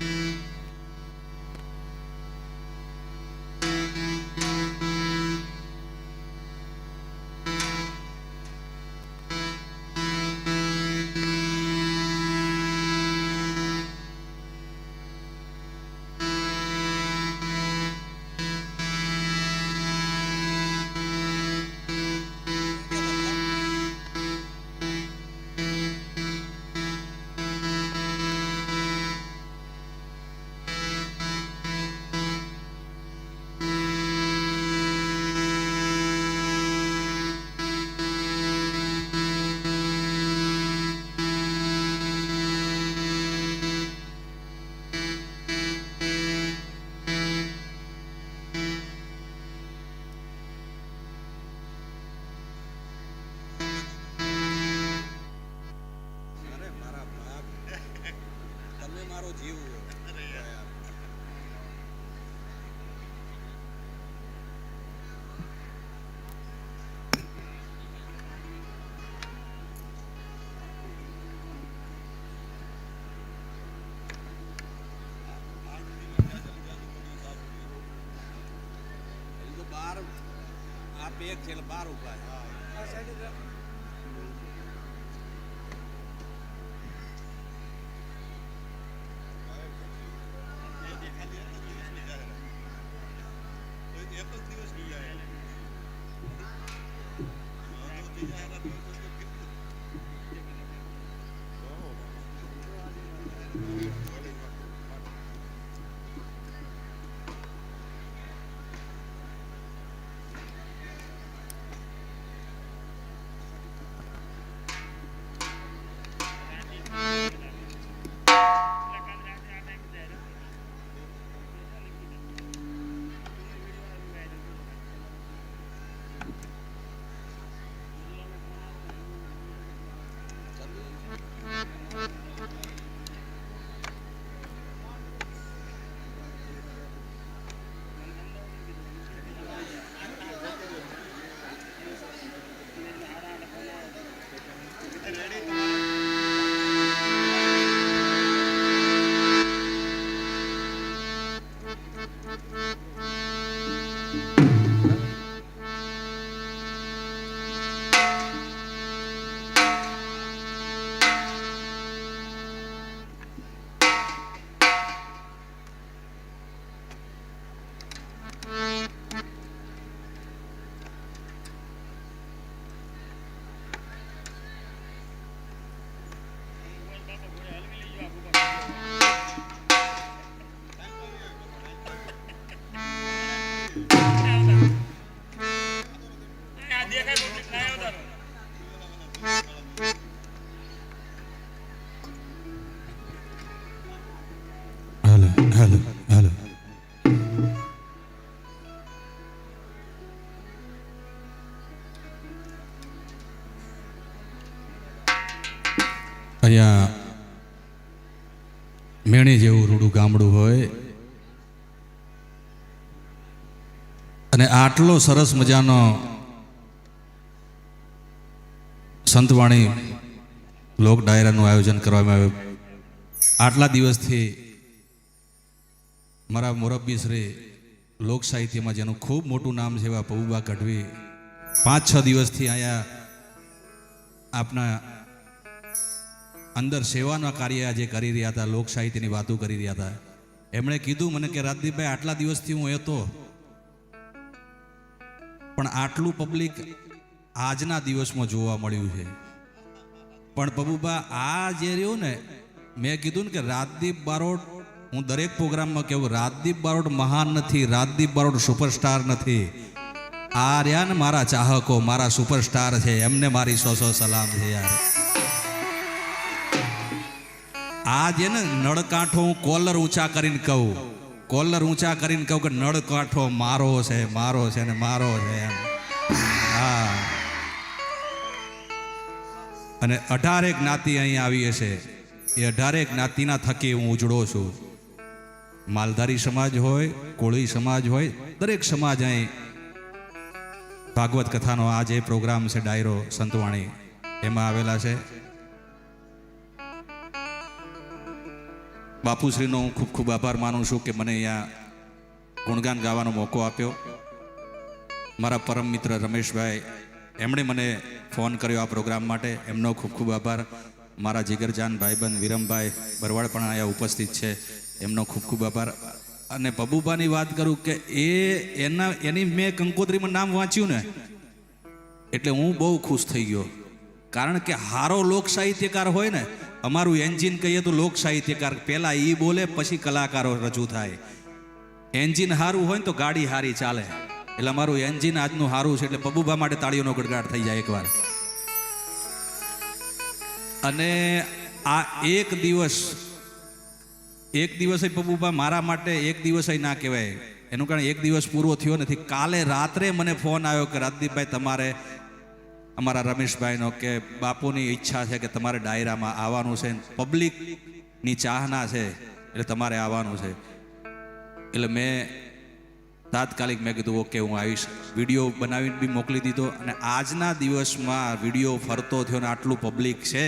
Música મારો જીવ બાર આ છે એટલે બાર ઊભા છે અહીંયા મેણી જેવું રૂડું ગામડું હોય અને આટલો સરસ મજાનો સંતવાણી લોક ડાયરાનું આયોજન કરવામાં આવ્યું. આટલા દિવસથી મારા મોરબ્બી શ્રી લોક સાહિત્યમાં જેનું ખૂબ મોટું નામ છે એવા પૌબા ગઢવી પાંચ છ દિવસથી અહીંયા આપના અંદર સેવાના કાર્ય આજે કરી રહ્યા હતા, લોક વાતો કરી રહ્યા હતા. એમણે કીધું મને કે, રાજદીપભાઈ, આટલા દિવસથી હું હતો પણ આટલું પબ્લિક આજના દિવસમાં જોવા મળ્યું છે. પણ પબુબા આ જે રહ્યું ને, મેં કીધું ને કે, રાજદીપ બારોટ, હું દરેક પ્રોગ્રામમાં કહું રાજદીપ બારોટ મહાન નથી, રાજદીપ બારોટ સુપરસ્ટાર નથી. આ રહ્યા ને મારા ચાહકો, મારા સુપરસ્ટાર છે, એમને મારી સો સો સલામ છે યાર. આ જે ને નળકાંઠો હું કોલર ઊંચા કરીને કહું. કોલર ઊંચા કરીને કહું કે નળકાંઠો મારો છે મારો છે ને મારો છે એમ. હા. અને અઢારે જ્ઞાતિ અહીં આવી હશે. એ અઢારે જ્ઞાતિના થકી હું ઉજળો છું. માલધારી સમાજ હોય, કોળી સમાજ હોય, દરેક સમાજ અહીં ભાગવત કથાનો આ જે પ્રોગ્રામ છે ડાયરો સંતવાણી, એમાં આવેલા છે. બાપુશ્રીનો હું ખૂબ ખૂબ આભાર માનું છું કે મને અહીંયા ગુણગાન ગાવાનો મોકો આપ્યો. મારા પરમ મિત્ર રમેશભાઈ, એમણે મને ફોન કર્યો આ પ્રોગ્રામ માટે. એમનો ખૂબ ખૂબ આભાર. મારા જીગરજાન ભાઈબંધ વિરમભાઈ બરવાડ પણ અહીંયા ઉપસ્થિત છે. એમનો ખૂબ ખૂબ આભાર. અને બબુબાની વાત કરું કે એ એના, એની મેં કંકોત્રીમાં નામ વાંચ્યું ને, એટલે હું બહુ ખુશ થઈ ગયો. કારણ કે હારો લોક સાહિત્યકાર હોય ને અમારું એન્જિન કહીએ તો લોક સાહિત્યકાર પહેલાં એ બોલે, પછી કલાકારો રજૂ થાય. એન્જિન સારું હોય ને તો ગાડી હારી ચાલે. એટલે અમારું એન્જિન આજનું સારું છે, એટલે પબુભા માટે તાળીઓનો ગડગાડ થઈ જાય એકવાર. અને આ એક દિવસ, એક દિવસે પબુભા મારા માટે એક દિવસ ના કહેવાય. એનું કારણ એક દિવસ પૂરો થયો નથી. કાલે રાત્રે મને ફોન આવ્યો કે, રાજદીપભાઈ, તમારે અમારા રમેશભાઈનો કે બાપુની ઈચ્છા છે કે તમારે ડાયરામાં આવવાનું છે પબ્લિકની ચાહના છે એટલે તમારે આવવાનું છે. એટલે મેં તાત્કાલિક મેં કીધું, ઓકે, હું આવીશ. વીડિયો બનાવીને બી મોકલી દીધો અને આજના દિવસમાં વીડિયો ફરતો થયો ને આટલું પબ્લિક છે.